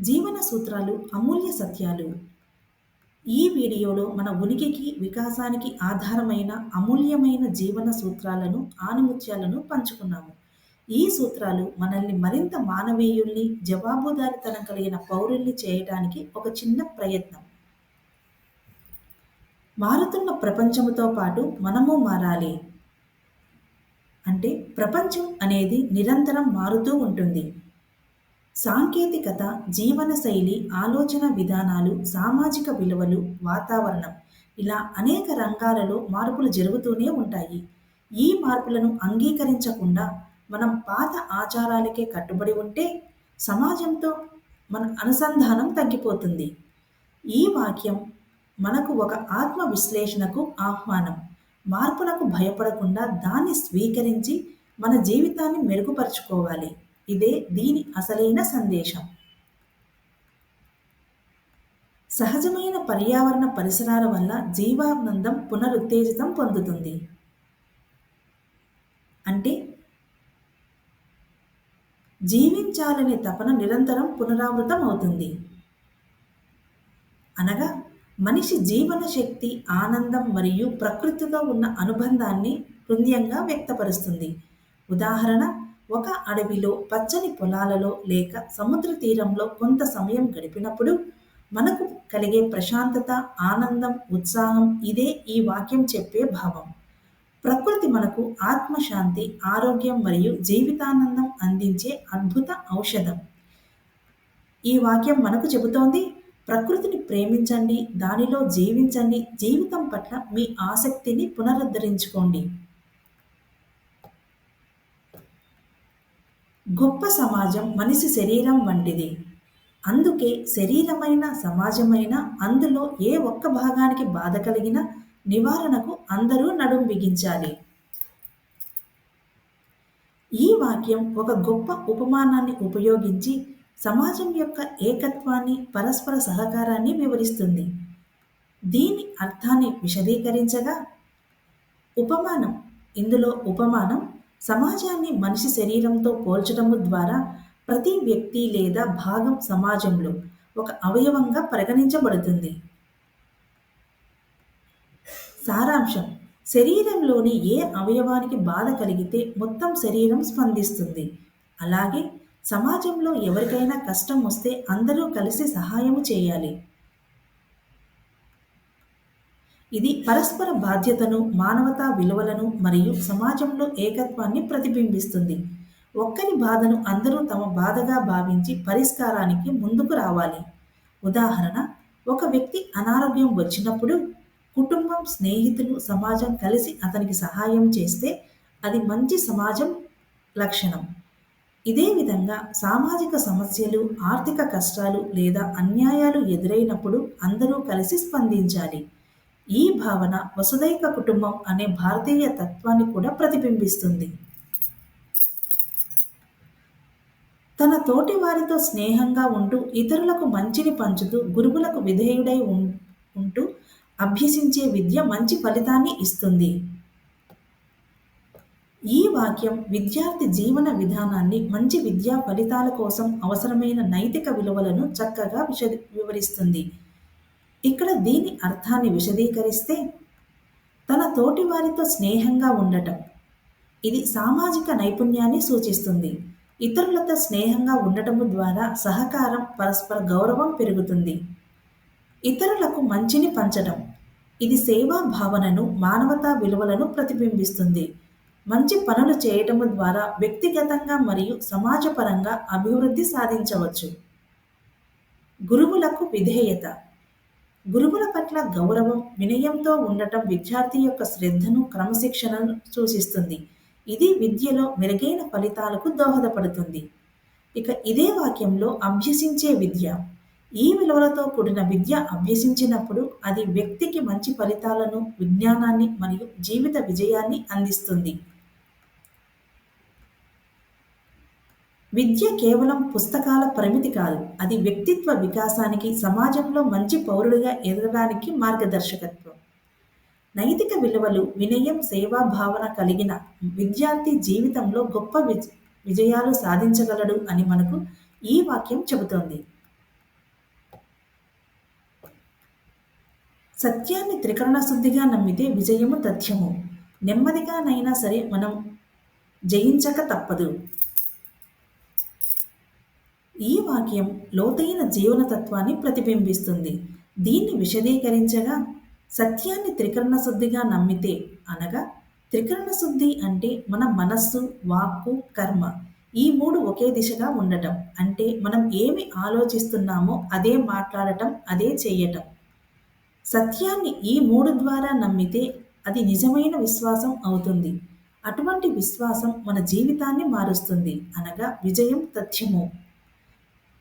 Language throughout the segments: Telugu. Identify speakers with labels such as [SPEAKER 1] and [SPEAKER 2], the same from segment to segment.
[SPEAKER 1] జీవన సూత్రాలు అమూల్య సత్యాలు. ఈ వీడియోలో మన ఉనికికి వికాసానికి ఆధారమైన అమూల్యమైన జీవన సూత్రాలను ఆనిముత్యాలను పంచుకున్నాము. ఈ సూత్రాలు మనల్ని మరింత మానవీయుల్ని జవాబుదారితనం కలిగిన పౌరుల్ని చేయడానికి ఒక చిన్న ప్రయత్నం. మారుతున్న ప్రపంచముతో పాటు మనము మారాలి. అంటే ప్రపంచం అనేది నిరంతరం మారుతూ ఉంటుంది. సాంకేతికత జీవనశైలి ఆలోచన విధానాలు సామాజిక విలువలు వాతావరణం ఇలా అనేక రంగాలలో మార్పులు జరుగుతూనే ఉంటాయి. ఈ మార్పులను అంగీకరించకుండా మనం పాత ఆచారాలకే కట్టుబడి ఉంటే సమాజంతో మన అనుసంధానం తగ్గిపోతుంది. ఈ వాక్యం మనకు ఒక ఆత్మ విశ్లేషణకు ఆహ్వానం. మార్పులకు భయపడకుండా దాన్ని స్వీకరించి మన జీవితాన్ని మెరుగుపరుచుకోవాలి. ఇదే దీని అసలైన సందేశం. సహజమైన పర్యావరణ పరిసరాల వల్ల జీవానందం పునరుత్తేజితం పొందుతుంది. అంటే జీవించాలనే తపన నిరంతరం పునరావృతం అవుతుంది అనగా మనిషి జీవన శక్తి ఆనందం మరియు ప్రకృతితో ఉన్న అనుబంధాన్ని హృదయంగా వ్యక్తపరుస్తుంది. ఉదాహరణ ఒక అడవిలో పచ్చని పొలాలలో లేక సముద్ర తీరంలో కొంత సమయం గడిపినప్పుడు మనకు కలిగే ప్రశాంతత ఆనందం ఉత్సాహం ఇదే ఈ వాక్యం చెప్పే భావం. ప్రకృతి మనకు ఆత్మశాంతి ఆరోగ్యం మరియు జీవితానందం అందించే అద్భుత ఔషధం. ఈ వాక్యం మనకు చెబుతోంది ప్రకృతిని ప్రేమించండి దానిలో జీవించండి జీవితం పట్ల మీ ఆసక్తిని పునరుద్ధరించుకోండి. గొప్ప సమాజం మనిషి శరీరం వంటిది. అందుకే శరీరమైన సమాజమైన అందులో ఏ ఒక్క భాగానికి బాధ కలిగినా నివారణకు అందరూ నడుం బిగించాలి. ఈ వాక్యం ఒక గొప్ప ఉపమానాన్ని ఉపయోగించి సమాజం యొక్క ఏకత్వాన్ని పరస్పర సహకారాన్ని వివరిస్తుంది. దీని అర్థాన్ని విశదీకరించగా ఉపమానం ఇందులో ఉపమానం సమాజాన్ని మనిషి శరీరంతో పోల్చడము ద్వారా ప్రతి వ్యక్తి లేదా భాగం సమాజంలో ఒక అవయవంగా పరిగణించబడుతుంది. సారాంశం. శరీరంలోని ఏ అవయవానికి బాధ కలిగితే మొత్తం శరీరం స్పందిస్తుంది. అలాగే సమాజంలో ఎవరికైనా కష్టం వస్తే అందరూ కలిసి సహాయం చేయాలి. ఇది పరస్పర బాధ్యతను మానవతా విలువలను మరియు సమాజంలో ఏకత్వాన్ని ప్రతిబింబిస్తుంది. ఒక్కరి బాధను అందరూ తమ బాధగా భావించి పరిష్కారానికి ముందుకు రావాలి. ఉదాహరణ ఒక వ్యక్తి అనారోగ్యం వచ్చినప్పుడు కుటుంబం స్నేహితులు సమాజం కలిసి అతనికి సహాయం చేస్తే అది మంచి సమాజం లక్షణం. ఇదే విధంగా సామాజిక సమస్యలు ఆర్థిక కష్టాలు లేదా అన్యాయాలు ఎదురైనప్పుడు అందరూ కలిసి స్పందించాలి. ఈ భావన వసుదైక కుటుంబం అనే భారతీయ తత్వాన్ని కూడా ప్రతిబింబిస్తుంది. తన తోటి వారితో స్నేహంగా ఉంటూ ఇతరులకు మంచిని పంచుతూ గురువులకు విధేయుడై ఉంటూ అభ్యసించే విద్య మంచి ఫలితాన్ని ఇస్తుంది. ఈ వాక్యం విద్యార్థి జీవన విధానాన్ని మంచి విద్యా ఫలితాల కోసం అవసరమైన నైతిక విలువలను చక్కగా విశ వివరిస్తుంది. ఇక్కడ దీని అర్థాన్ని విశదీకరిస్తే తన తోటి వారితో స్నేహంగా ఉండటం. ఇది సామాజిక నైపుణ్యాన్ని సూచిస్తుంది. ఇతరులతో స్నేహంగా ఉండటము ద్వారా సహకారం పరస్పర గౌరవం పెరుగుతుంది. ఇతరులకు మంచిని పంచడం ఇది సేవా భావనను మానవతా విలువలను ప్రతిబింబిస్తుంది. మంచి పనులు చేయటము ద్వారా వ్యక్తిగతంగా మరియు సమాజపరంగా అభివృద్ధి సాధించవచ్చు. గురువులకు విధేయత. గురువుల పట్ల గౌరవం వినయంతో ఉండటం విద్యార్థి యొక్క శ్రద్ధను క్రమశిక్షణను సూచిస్తుంది. ఇది విద్యలో మెరుగైన ఫలితాలకు దోహదపడుతుంది. ఇక ఇదే వాక్యంలో అభ్యసించే విద్య. ఈ విలువలతో కూడిన విద్య అభ్యసించినప్పుడు అది వ్యక్తికి మంచి ఫలితాలను విజ్ఞానాన్ని మరియు జీవిత విజయాన్ని అందిస్తుంది. విద్య కేవలం పుస్తకాల పరిమితి కాదు అది వ్యక్తిత్వ వికాసానికి సమాజంలో మంచి పౌరుడిగా ఎదగడానికి మార్గదర్శకత్వం. నైతిక విలువలు వినయం సేవా భావన కలిగిన విద్యార్థి జీవితంలో గొప్ప విజయాలు సాధించగలడు అని మనకు ఈ వాక్యం చెబుతోంది. సత్యాన్ని త్రికరణ శుద్ధిగా నమ్మితే విజయము తథ్యము. నెమ్మదిగానైనా సరే మనం జయించక తప్పదు. ఈ వాక్యం లోతైన జీవన తత్వాన్ని ప్రతిబింబిస్తుంది. దీన్ని విశదీకరించగా సత్యాన్ని త్రికరణ శుద్ధిగా నమ్మితే అనగా త్రికరణ శుద్ధి అంటే మన మనస్సు వాక్కు కర్మ ఈ మూడు ఒకే దిశగా ఉండటం. అంటే మనం ఏమి ఆలోచిస్తున్నామో అదే మాట్లాడటం అదే చేయటం. సత్యాన్ని ఈ మూడు ద్వారా నమ్మితే అది నిజమైన విశ్వాసం అవుతుంది. అటువంటి విశ్వాసం మన జీవితాన్ని మారుస్తుంది అనగా విజయం తథ్యము.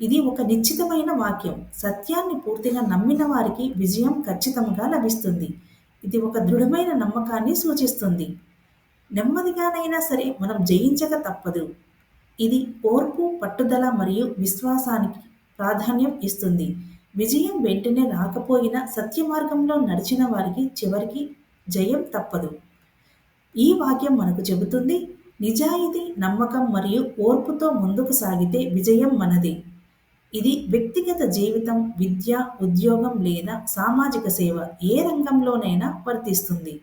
[SPEAKER 1] ఇది ఒక నిశ్చితమైన వాక్యం. సత్యాన్ని పూర్తిగా నమ్మిన వారికి విజయం ఖచ్చితంగా లభిస్తుంది. ఇది ఒక దృఢమైన నమ్మకాన్ని సూచిస్తుంది. నెమ్మదిగానైనా సరే మనం జయించక తప్పదు. ఇది ఓర్పు పట్టుదల మరియు విశ్వాసానికి ప్రాధాన్యం ఇస్తుంది. విజయం వెంటనే రాకపోయినా సత్య మార్గంలో నడిచిన వారికి చివరికి జయం తప్పదు. ఈ వాక్యం మనకు చెబుతుంది నిజాయితీ నమ్మకం మరియు ఓర్పుతో ముందుకు సాగితే విజయం మనది. ఇది వ్యక్తిగత జీవితం విద్య ఉద్యోగం లేదా సామాజిక సేవ ఏ రంగంలోనైనా వర్తిస్తుంది.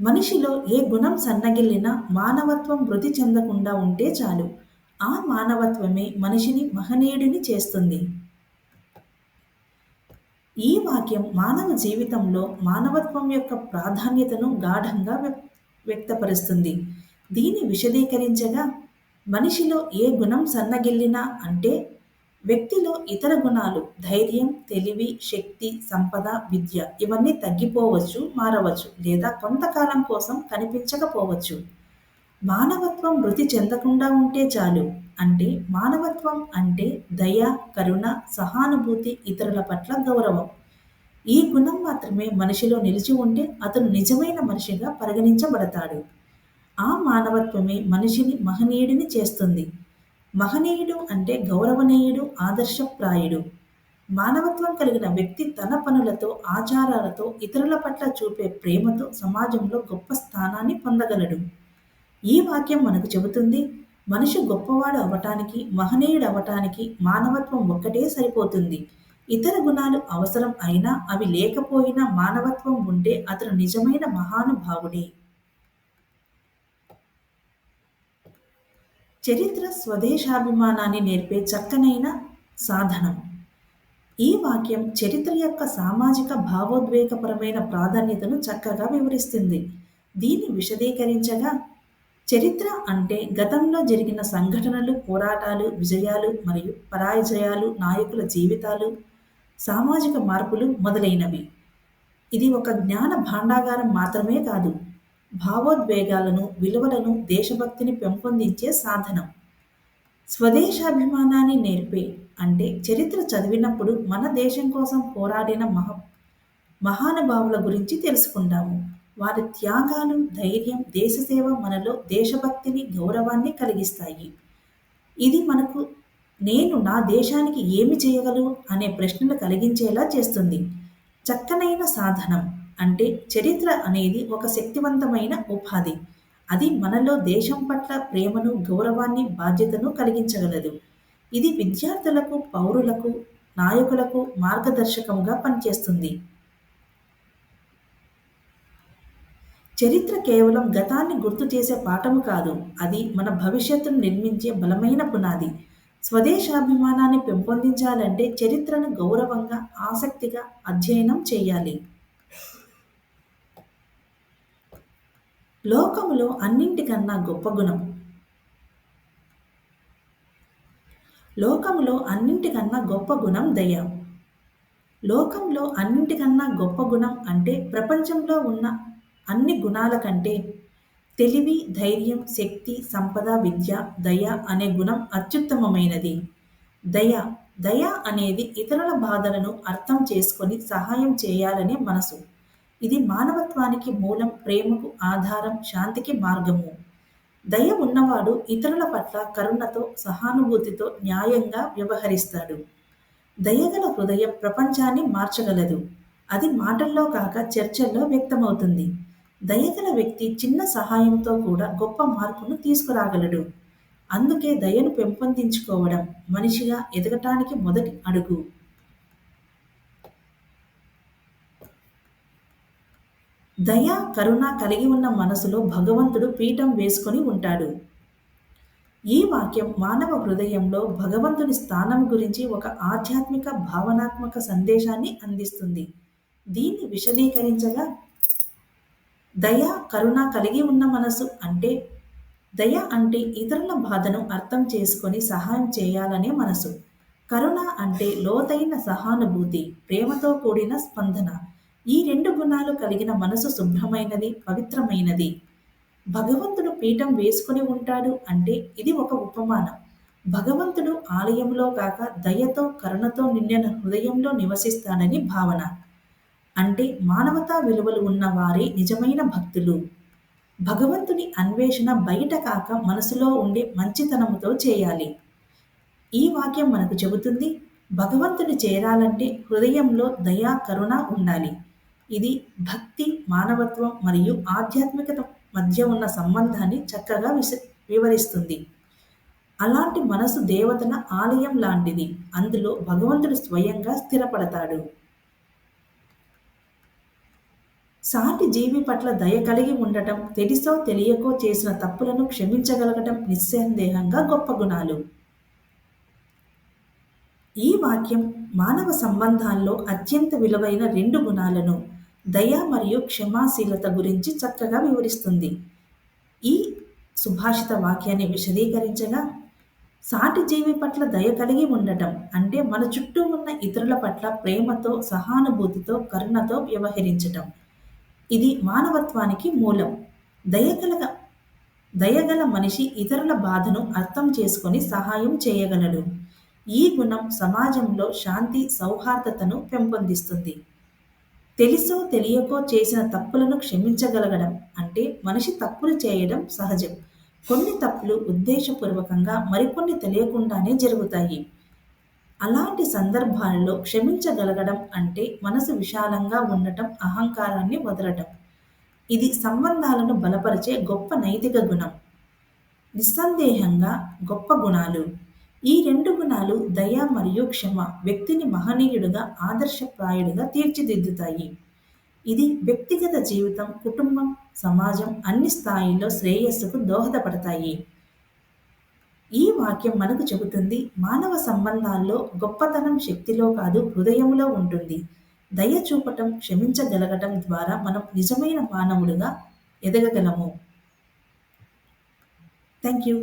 [SPEAKER 1] మనిషిలో ఏ గుణం సన్నగిల్లినా మానవత్వం మృతి చెందకుండా ఉంటే చాలు. ఆ మానవత్వమే మనిషిని మహనీయుడిని చేస్తుంది. ఈ వాక్యం మానవ జీవితంలో మానవత్వం యొక్క ప్రాధాన్యతను గాఢంగా వ్యక్తపరుస్తుంది. దీన్ని విశదీకరించగా మనిషిలో ఏ గుణం సన్నగిల్లినా అంటే వ్యక్తిలో ఇతర గుణాలు ధైర్యం తెలివి శక్తి సంపద విద్య ఇవన్నీ తగ్గిపోవచ్చు మారవచ్చు లేదా కొంతకాలం కోసం కనిపించకపోవచ్చు. మానవత్వం మృతి చెందకుండా ఉంటే చాలు. అంటే మానవత్వం అంటే దయ కరుణ సహానుభూతి ఇతరుల పట్ల గౌరవం. ఈ గుణం మాత్రమే మనిషిలో నిలిచి ఉంటే అతను నిజమైన మనిషిగా పరిగణించబడతాడు. ఆ మానవత్వమే మనిషిని మహనీయుడిని చేస్తుంది. మహనీయుడు అంటే గౌరవనీయుడు ఆదర్శప్రాయుడు. మానవత్వం కలిగిన వ్యక్తి తన పనులతో ఆచారాలతో ఇతరుల పట్ల చూపే ప్రేమతో సమాజంలో గొప్ప స్థానాన్ని పొందగలడు. ఈ వాక్యం మనకు చెబుతుంది మనిషి గొప్పవాడు అవటానికి మహనీయుడు అవటానికి మానవత్వం ఒక్కటే సరిపోతుంది. ఇతర గుణాలు అవసరం అయినా అవి లేకపోయినా మానవత్వం ఉంటే అతను నిజమైన మహానుభావుడే. చరిత్ర స్వదేశాభిమానాన్ని నేర్పే చక్కనైన సాధనం. ఈ వాక్యం చరిత్ర యొక్క సామాజిక భావోద్వేగపరమైన ప్రాధాన్యతను చక్కగా వివరిస్తుంది. దీన్ని విశదీకరించగా చరిత్ర అంటే గతంలో జరిగిన సంఘటనలు పోరాటాలు విజయాలు మరియు పరాజయాలు నాయకుల జీవితాలు సామాజిక మార్పులు మొదలైనవి. ఇది ఒక జ్ఞాన భాండాగారం మాత్రమే కాదు. భావోద్వేగాలను విలువలను దేశభక్తిని పెంపొందించే సాధనం. స్వదేశాభిమానాన్ని నేర్పే అంటే చరిత్ర చదివినప్పుడు మన దేశం కోసం పోరాడిన మహా మహానుభావుల గురించి తెలుసుకుంటాము. వారి త్యాగాలు ధైర్యం దేశసేవ మనలో దేశభక్తిని గౌరవాన్ని కలిగిస్తాయి. ఇది మనకు నేను నా దేశానికి ఏమి చేయగలను? అనే ప్రశ్నలు కలిగించేలా చేస్తుంది. చక్కనైన సాధనం. అంటే చరిత్ర అనేది ఒక శక్తివంతమైన ఉపాధి. అది మనలో దేశం పట్ల ప్రేమను గౌరవాన్ని బాధ్యతను కలిగించగలదు. ఇది విద్యార్థులకు పౌరులకు నాయకులకు మార్గదర్శకంగా పనిచేస్తుంది. చరిత్ర కేవలం గతాన్ని గుర్తు చేసే పాఠము కాదు. అది మన భవిష్యత్తును నిర్మించే బలమైన పునాది. స్వదేశాభిమానాన్ని పెంపొందించాలంటే చరిత్రను గౌరవంగా ఆసక్తిగా అధ్యయనం చేయాలి. లోకములో అన్నింటికన్నా గొప్ప గుణం. లోకములో అన్నింటికన్నా గొప్ప గుణం దయ లోకంలో అన్నింటికన్నా గొప్ప గుణం అంటే ప్రపంచంలో ఉన్న అన్ని గుణాల కంటే తెలివి ధైర్యం శక్తి సంపద విద్య దయ అనే గుణం అత్యుత్తమమైనది. దయ దయ అనేది ఇతరుల బాధలను అర్థం చేసుకొని సహాయం చేయాలనే మనసు. ఇది మానవత్వానికి మూలం ప్రేమకు ఆధారం శాంతికి మార్గము. దయ ఉన్నవాడు ఇతరుల పట్ల కరుణతో సహానుభూతితో న్యాయంగా వ్యవహరిస్తాడు. దయగల హృదయం ప్రపంచాన్ని మార్చగలదు. అది మాటల్లో కాక చర్చల్లో వ్యక్తమవుతుంది. దయగల వ్యక్తి చిన్న సహాయంతో కూడా గొప్ప మార్పును తీసుకురాగలడు. అందుకే దయను పెంపొందించుకోవడం మనిషిగా ఎదగటానికి మొదటి అడుగు. దయ కరుణ కలిగి ఉన్న మనసులో భగవంతుడు పీఠం వేసుకొని ఉంటాడు. ఈ వాక్యం మానవ హృదయంలో భగవంతుని స్థానం గురించి ఒక ఆధ్యాత్మిక భావనాత్మక సందేశాన్ని అందిస్తుంది. దీన్ని విశదీకరించగా దయ కరుణ కలిగి ఉన్న మనసు అంటే దయ అంటే ఇతరుల బాధను అర్థం చేసుకొని సహాయం చేయాలనే మనసు. కరుణ అంటే లోతైన సహానుభూతి ప్రేమతో కూడిన స్పందన. ఈ రెండు గుణాలు కలిగిన మనసు శుభ్రమైనది పవిత్రమైనది. భగవంతుడు పీఠం వేసుకుని ఉంటాడు అంటే ఇది ఒక ఉపమానం. భగవంతుడు ఆలయంలో కాక దయతో కరుణతో నిండిన హృదయంలో నివసిస్తాడని భావన. అంటే మానవతా విలువలు ఉన్న వారే నిజమైన భక్తులు. భగవంతుని అన్వేషణ బయట కాక మనసులో ఉండే మంచితనముతో చేయాలి. ఈ వాక్యం మనకు చెబుతుంది భగవంతుని చేరాలంటే హృదయంలో దయా కరుణ ఉండాలి. ఇది భక్తి మానవత్వం మరియు ఆధ్యాత్మికత మధ్య ఉన్న సంబంధాన్ని చక్కగా విస వివరిస్తుంది. అలాంటి మనసు దేవతల ఆలయం లాంటిది. అందులో భగవంతుడు స్వయంగా స్థిరపడతాడు. సాటి జీవి పట్ల దయ కలిగి ఉండటం తెలిసో తెలియకో చేసిన తప్పులను క్షమించగలగటం నిస్సందేహంగా గొప్ప గుణాలు. ఈ వాక్యం మానవ సంబంధాల్లో అత్యంత విలువైన రెండు గుణాలను దయ మరియు క్షమాశీలత గురించి చక్కగా వివరిస్తుంది. ఈ సుభాషిత వాక్యాన్ని విశదీకరించగా సాటి జీవి పట్ల దయ కలిగి ఉండటం అంటే మన చుట్టూ ఉన్న ఇతరుల పట్ల ప్రేమతో సహానుభూతితో కరుణతో వ్యవహరించటం. ఇది మానవత్వానికి మూలం. దయగల దయగల మనిషి ఇతరుల బాధను అర్థం చేసుకొని సహాయం చేయగలడు. ఈ గుణం సమాజంలో శాంతి సౌహార్దతను పెంపొందిస్తుంది. తెలుసో తెలియకో చేసిన తప్పులను క్షమించగలగడం అంటే మనిషి తప్పులు చేయడం సహజం. కొన్ని తప్పులు ఉద్దేశపూర్వకంగా మరికొన్ని తెలియకుండానే జరుగుతాయి. అలాంటి సందర్భాల్లో క్షమించగలగడం అంటే మనసు విశాలంగా ఉండటం అహంకారాన్ని వదలటం. ఇది సంబంధాలను బలపరిచే గొప్ప నైతిక గుణం. నిస్సందేహంగా గొప్ప గుణాలు. ఈ రెండు లక్షణాలు దయ మరియు క్షమ వ్యక్తిని మహనీయుడుగా ఆదర్శప్రాయుడుగా తీర్చిదిద్దుతాయి. ఇది వ్యక్తిగత జీవితం కుటుంబం సమాజం అన్ని స్థాయిల్లో శ్రేయస్సుకు దోహదపడతాయి. ఈ వాక్యం మనకు చెబుతుంది మానవ సంబంధాల్లో గొప్పతనం శక్తిలో కాదు హృదయంలో ఉంటుంది. దయ చూపటం క్షమించగలగటం ద్వారా మనం నిజమైన మానవులుగా ఎదగగలము. Thank you.